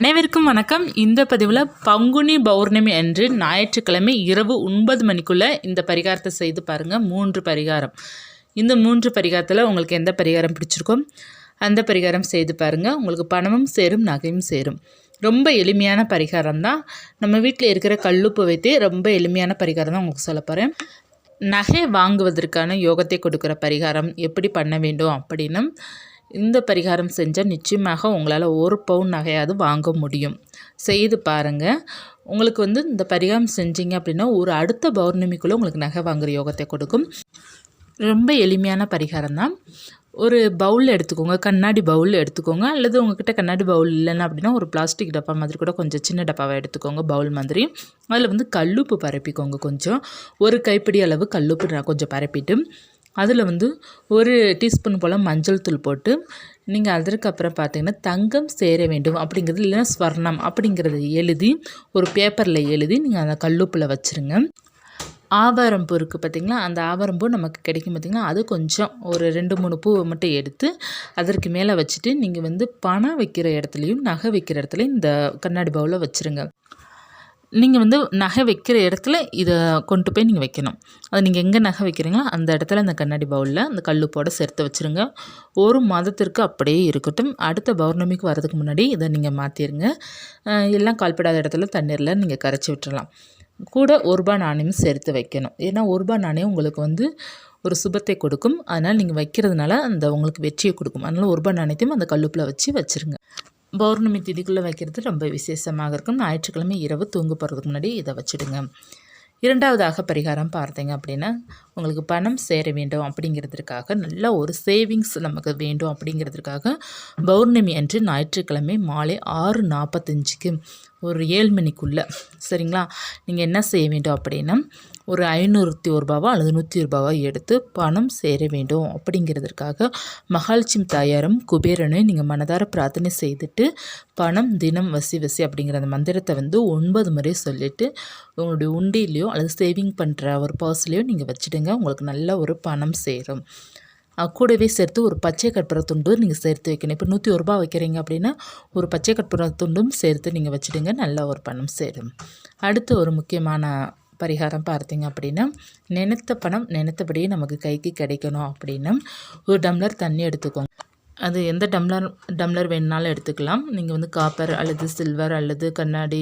அனைவருக்கும் வணக்கம். இந்த பதிவில் பங்குனி பௌர்ணமி அன்று ஞாயிற்றுக்கிழமை இரவு ஒன்பது மணிக்குள்ளே இந்த பரிகாரத்தை செய்து பாருங்கள் மூன்று பரிகாரம். இந்த மூன்று பரிகாரத்தில் உங்களுக்கு எந்த பரிகாரம் பிடிச்சிருக்கோ அந்த பரிகாரம் செய்து பாருங்கள் உங்களுக்கு பணமும் சேரும் நகையும் சேரும். ரொம்ப எளிமையான பரிகாரம் தான். நம்ம வீட்டில் இருக்கிற கல்லுப்பு வைத்தே ரொம்ப எளிமையான பரிகாரம் தான் உங்களுக்கு சொல்ல போகிறேன் நகை வாங்குவதற்கான யோகத்தை கொடுக்குற பரிகாரம் எப்படி பண்ண வேண்டும் அப்படின்னு இந்த பரிகாரம் செஞ்சால் நிச்சயமாக உங்களால் ஒரு பவுன் நகையாவது வாங்க முடியும். செய்து பாருங்கள் உங்களுக்கு வந்து இந்த பரிகாரம் செஞ்சீங்க அப்படின்னா ஒரு அடுத்த பௌர்ணமிக்குள்ளே உங்களுக்கு நகை வாங்குகிற யோகத்தை கொடுக்கும். ரொம்ப எளிமையான பரிகாரம் தான். ஒரு பவுல் எடுத்துக்கோங்க. கண்ணாடி பவுல் எடுத்துக்கோங்க. அல்லது உங்ககிட்ட கண்ணாடி பவுல் இல்லைன்னா அப்படின்னா ஒரு பிளாஸ்டிக் டப்பா மாதிரி கூட கொஞ்சம் சின்ன டப்பாவை எடுத்துக்கோங்க பவுல் மாதிரி. அதில் வந்து கல்லுப்பு பரப்பிக்கோங்க கொஞ்சம். ஒரு கைப்பிடி அளவு கல்லுப்பு நான் கொஞ்சம் பரப்பிட்டு அதில் வந்து ஒரு டீஸ்பூன் போல் மஞ்சள் தூள் போட்டு நீங்கள் அதற்கப்புறம் பார்த்தீங்கன்னா தங்கம் சேர வேண்டும் அப்படிங்கிறது இல்லைன்னா ஸ்வர்ணம் அப்படிங்கிறத எழுதி ஒரு பேப்பரில் எழுதி நீங்கள் அந்த கல்லுப்பில் வச்சுருங்க. ஆவாரம் பூ இருக்குது பார்த்திங்களா? அந்த ஆவாரம் பூ நமக்கு கிடைக்கும் பார்த்திங்கன்னா அது கொஞ்சம் ஒரு ரெண்டு மூணு பூவை மட்டும் எடுத்து அதற்கு மேலே வச்சுட்டு நீங்கள் வந்து பணம் வைக்கிற இடத்துலையும் நகை வைக்கிற இடத்துலையும் இந்த கண்ணாடி பவுலில் வச்சுருங்க. நீங்கள் வந்து நகை வைக்கிற இடத்துல இதை கொண்டு போய் நீங்கள் வைக்கணும். அது நீங்கள் எங்கே நகை வைக்கிறீங்களோ அந்த இடத்துல அந்த கண்ணாடி பவுலில் அந்த கல்லுப்போடு சேர்த்து வச்சுருங்க. ஒரு மாதத்திற்கு அப்படியே இருக்கட்டும். அடுத்த பௌர்ணமிக்கு வரதுக்கு முன்னாடி இதை நீங்கள் மாற்றிடுங்க எல்லாம் கால்படாத இடத்துல தண்ணீரில் நீங்கள் கரைச்சி விட்டுறலாம். கூட ஒரு ரூபா நாணயம் சேர்த்து வைக்கணும். ஏன்னா ஒரு ரூபா நாணயம் உங்களுக்கு வந்து ஒரு சுபத்தை கொடுக்கும். அதனால் நீங்கள் வைக்கிறதுனால அந்த உங்களுக்கு வெற்றியை கொடுக்கும். அதனால் ஒரு ரூபா நாணயத்தையும் அந்த கல்லுப்பில் வச்சு வச்சுருங்க. பௌர்ணமி திதிக்குள்ளே வைக்கிறது ரொம்ப விசேஷமாக இருக்கும். ஞாயிற்றுக்கிழமை இரவு தூங்க போகிறதுக்கு முன்னாடி இதை வச்சுடுங்க. இரண்டாவதாக பரிகாரம் பார்த்தீங்க அப்படின்னா உங்களுக்கு பணம் சேர வேண்டும் அப்படிங்கிறதுக்காக நல்ல ஒரு சேவிங்ஸ் நமக்கு வேண்டும் அப்படிங்கிறதுக்காக பௌர்ணமி அன்று ஞாயிற்றுக்கிழமை மாலை ஆறு நாற்பத்தஞ்சுக்கு ஒரு ஏழு மணிக்குள்ளே சரிங்களா? நீங்கள் என்ன செய்ய வேண்டும் அப்படின்னா ஒரு ஐநூற்றி ஒரு ரூபாவோ அல்லது நூற்றி ரூபாவோ எடுத்து பணம் சேர வேண்டும். அப்படிங்கிறதுக்காக மகாலட்சுமி தாயாரும் குபேரனை நீங்கள் மனதார பிரார்த்தனை செய்துட்டு பணம் தினம் வசி வசி அப்படிங்கிற அந்த மந்திரத்தை வந்து ஒன்பது முறை சொல்லிவிட்டு உங்களுடைய உண்டியிலையோ அல்லது சேவிங் பண்ணுற ஒரு பர்ஸ்லேயோ நீங்கள் வச்சுடுங்க. உங்களுக்கு நல்ல ஒரு பணம் சேரும். கூடவே சேர்த்து ஒரு பச்சை கற்பூர துண்டு நீங்கள் சேர்த்து வைக்கணும். இப்போ நூற்றி ஒரு ரூபா வைக்கிறீங்க அப்படின்னா ஒரு பச்சை கற்பூர துண்டும் சேர்த்து நீங்கள் வச்சுடுங்க. நல்ல ஒரு பணம் சேரும். அடுத்து ஒரு முக்கியமான பரிகாரம் பார்த்தீங்க அப்படின்னா நினைத்த பணம் நினைத்தபடியே நமக்கு கைக்கு கிடைக்கணும் அப்படின்னா ஒரு டம்ளர் தண்ணி எடுத்துக்கோங்க. அது எந்த டம்ளர் டம்ளர் வேணுனாலும் எடுத்துக்கலாம். நீங்கள் வந்து காப்பர் அல்லது சில்வர் அல்லது கண்ணாடி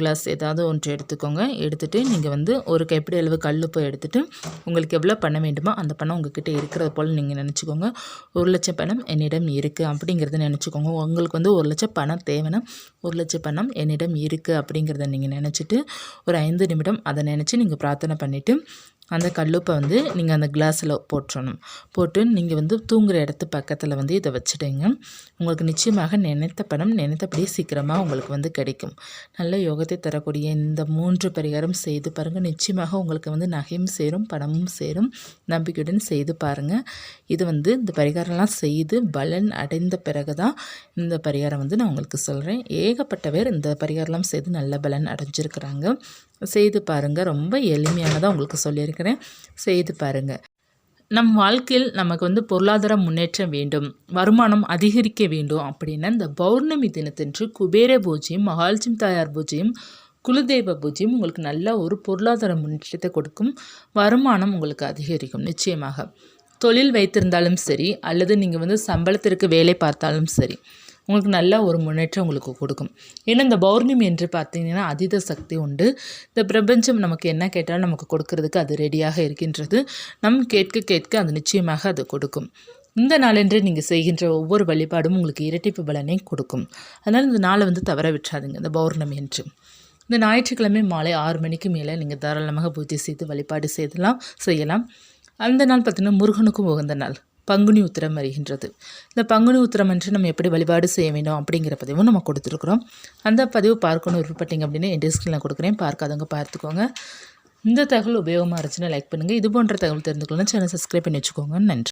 கிளாஸ் ஏதாவது ஒன்று எடுத்துக்கோங்க. எடுத்துகிட்டு நீங்கள் வந்து ஒரு கைப்பிடி அளவு கல்லுப்பை எடுத்துகிட்டு உங்களுக்கு எவ்வளோ பண்ண வேண்டுமோ அந்த பணம் உங்ககிட்ட இருக்கிறது போல் நீங்கள் நினச்சிக்கோங்க. ஒரு லட்சம் பணம் என்னிடம் இருக்குது அப்படிங்கிறத நினச்சிக்கோங்க. உங்களுக்கு வந்து ஒரு லட்சம் பணம் தேவைன்னா ஒரு லட்சம் பணம் என்னிடம் இருக்குது அப்படிங்கிறத நீங்கள் நினச்சிட்டு ஒரு ஐந்து நிமிடம் அதை நினச்சி நீங்கள் பிரார்த்தனை பண்ணிவிட்டு அந்த கல்லுப்பை வந்து நீங்கள் அந்த கிளாஸில் போட்டுறணும். போட்டு நீங்கள் வந்து தூங்குகிற இடத்து பக்கத்தில் வந்து இதை வச்சுடுங்க. உங்களுக்கு நிச்சயமாக நினைத்த பணம் நினைத்தபடி சீக்கிரமாக உங்களுக்கு வந்து கிடைக்கும். நல்ல யோகத்தை தரக்கூடிய இந்த மூன்று பரிகாரம் செய்து பாருங்கள் நிச்சயமாக உங்களுக்கு வந்து நகையும் சேரும் பணமும் சேரும். நம்பிக்கையுடன் செய்து பாருங்கள் இது வந்து இந்த பரிகாரம்லாம் செய்து பலன் அடைந்த பிறகு தான் இந்த பரிகாரம் வந்து நான் உங்களுக்கு சொல்கிறேன் ஏகப்பட்ட பேர் இந்த பரிகாரம்லாம் செய்து நல்ல பலன் அடைஞ்சிருக்கிறாங்க. செய்து பாருங்கள் ரொம்ப எளிமையானதாக உங்களுக்கு சொல்லியிருக்கிறேன். செய்து பாருங்கள் நம் வாழ்க்கையில் நமக்கு வந்து பொருளாதார முன்னேற்றம் வேண்டும். வருமானம் அதிகரிக்க வேண்டும் அப்படின்னா இந்த பௌர்ணமி தினத்தன்று குபேர பூஜையும் மகாலட்சுமி தாயார் பூஜையும் குலதெய்வ பூஜையும் உங்களுக்கு நல்ல ஒரு பொருளாதார முன்னேற்றத்தை கொடுக்கும். வருமானம் உங்களுக்கு அதிகரிக்கும். நிச்சயமாக. தொழில் வைத்திருந்தாலும் சரி அல்லது நீங்கள் வந்து சம்பளத்திற்கு வேலை பார்த்தாலும் சரி உங்களுக்கு நல்ல ஒரு முன்னேற்றம் உங்களுக்கு கொடுக்கும். ஏன்னா இந்த பௌர்ணமி என்று பார்த்தீங்கன்னா அதீத சக்தி உண்டு. இந்த பிரபஞ்சம் நமக்கு என்ன கேட்டாலும் நமக்கு கொடுக்கறதுக்கு அது ரெடியாக இருக்கின்றது. நம் கேட்க கேட்க அது நிச்சயமாக அது கொடுக்கும். இந்த நாளென்று நீங்கள் செய்கின்ற ஒவ்வொரு வழிபாடும் உங்களுக்கு இரட்டிப்பு பலனை கொடுக்கும். அதனால் இந்த நாளை வந்து தவற விட்டுறாதுங்க இந்த பௌர்ணமி என்று இந்த ஞாயிற்றுக்கிழமை மாலை ஆறு மணிக்கு மேலே நீங்கள் தாராளமாக பூஜை செய்து வழிபாடு செய்தலாம் செய்யலாம். அந்த நாள் பார்த்திங்கன்னா முருகனுக்கும் உகந்த நாள். பங்குனி உத்திரம் வருகின்றது. இந்த பங்குனி உத்திரம் என்று நம்ம எப்படி வழிபாடு செய்ய வேண்டும் அப்படிங்கிற பதிவும் நம்ம கொடுத்துருக்குறோம். அந்த பதிவு பார்க்கணும் விருப்பப்பட்டீங்க அப்படின்னு என் நான் கொடுக்குறேன். பார்க்காதவங்க பார்த்துக்கோங்க. இந்த தகவல் உபயோகமாக இருந்துச்சுன்னா லைக் பண்ணுங்கள் இது போன்ற தகவல் தெரிஞ்சுக்கணும்னா சேனல் சப்ஸ்கிரைப் பண்ணி வச்சுக்கோங்க. நன்றி.